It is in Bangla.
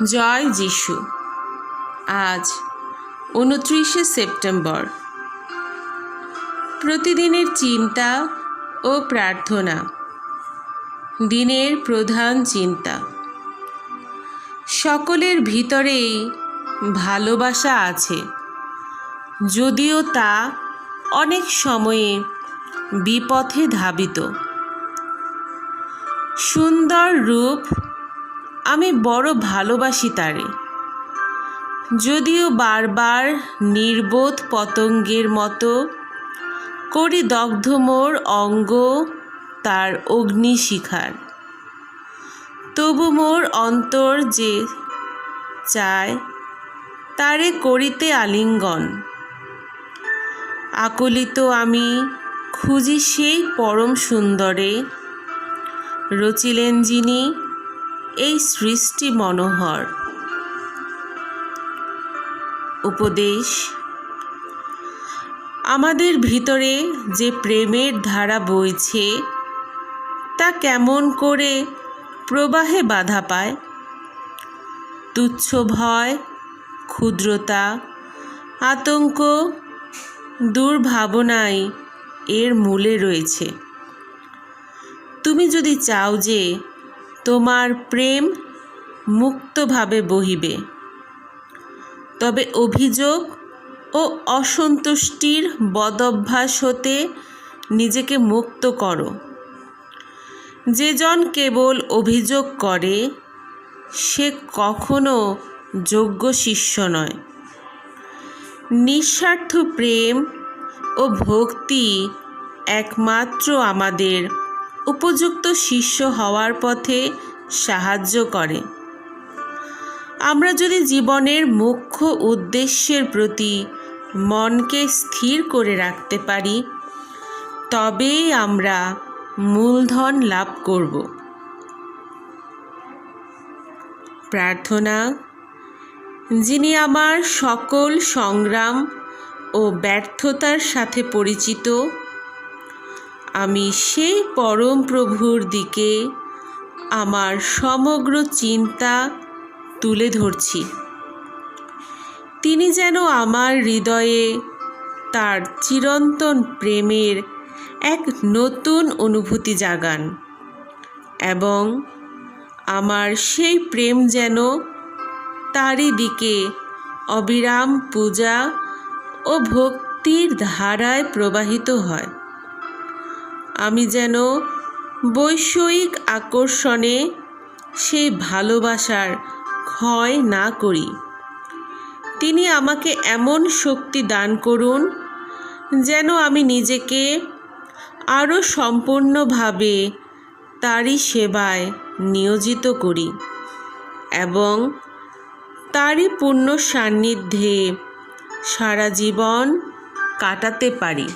জয় যিশু। আজ উনত্রিশে সেপ্টেম্বর। প্রতিদিনের চিন্তা ও প্রার্থনা। দিনের প্রধান চিন্তা। সকলের ভিতরেই ভালোবাসা আছে। যদিও তা অনেক সময়ে বিপথে ধাবিত। সুন্দর রূপ আমি বড় ভালোবাসি তারে। যদিও বারবার নির্বোধ পতঙ্গের মতো করি দগ্ধ মোর অঙ্গ তার অগ্নিশিখার। তবু মোর অন্তর যে চায়, তারে করিতে আলিঙ্গন। আকলিত আমি খুঁজি সেই পরম সুন্দরে, রচিলেন যিনি এই সৃষ্টি মনোহর। উপদেশ, আমাদের ভিতরে যে প্রেমের ধারা বইছে, তা কেমন করে প্রবাহে বাধা পায়? তুচ্ছ ভয়, ক্ষুদ্রতা, আতঙ্ক, দুর্ভাবনাই এর মূলে রয়েছে। তুমি যদি চাও যে তোমার প্রেম মুক্তভাবে বহিবে। তবে অভিযোগ ও অসন্তুষ্টির বদভ্যাস হতে নিজেকে মুক্ত করো। যে জন কেবল অভিযোগ করে, সে কখনো যোগ্য শিষ্য নয়। নিঃস্বার্থ প্রেম ও ভক্তি একমাত্র আমাদের উপযুক্ত শিষ্য হওয়ার পথে সাহায্য করে। আমরা যদি জীবনের মুখ্য উদ্দেশ্যের প্রতি মনকে স্থির করে রাখতে পারি তবেই আমরা মূলধন লাভ করব। প্রার্থনা, যিনি আমার সকল সংগ্রাম ও ব্যর্থতার সাথে পরিচিত আমি সেই পরম প্রভুর দিকে আমার সমগ্র চিন্তা তুলে ধরছি। তিনি যেন আমার হৃদয়ে তার চিরন্তন প্রেমের এক নতুন অনুভূতি জাগান এবং আমার সেই প্রেম যেন তারই দিকে অবিরাম পূজা ও ভক্তির ধারায় প্রবাহিত হয়। আমি যেন বৈষয়িক আকর্ষণে সেই ভালোবাসার ক্ষয় না করি। তিনি আমাকে এমন শক্তি দান করুন যেন আমি নিজেকে আরও সম্পূর্ণভাবে তারই সেবায় নিয়োজিত করি এবং তারই পূর্ণ সান্নিধ্যে সারা জীবন কাটাতে পারি।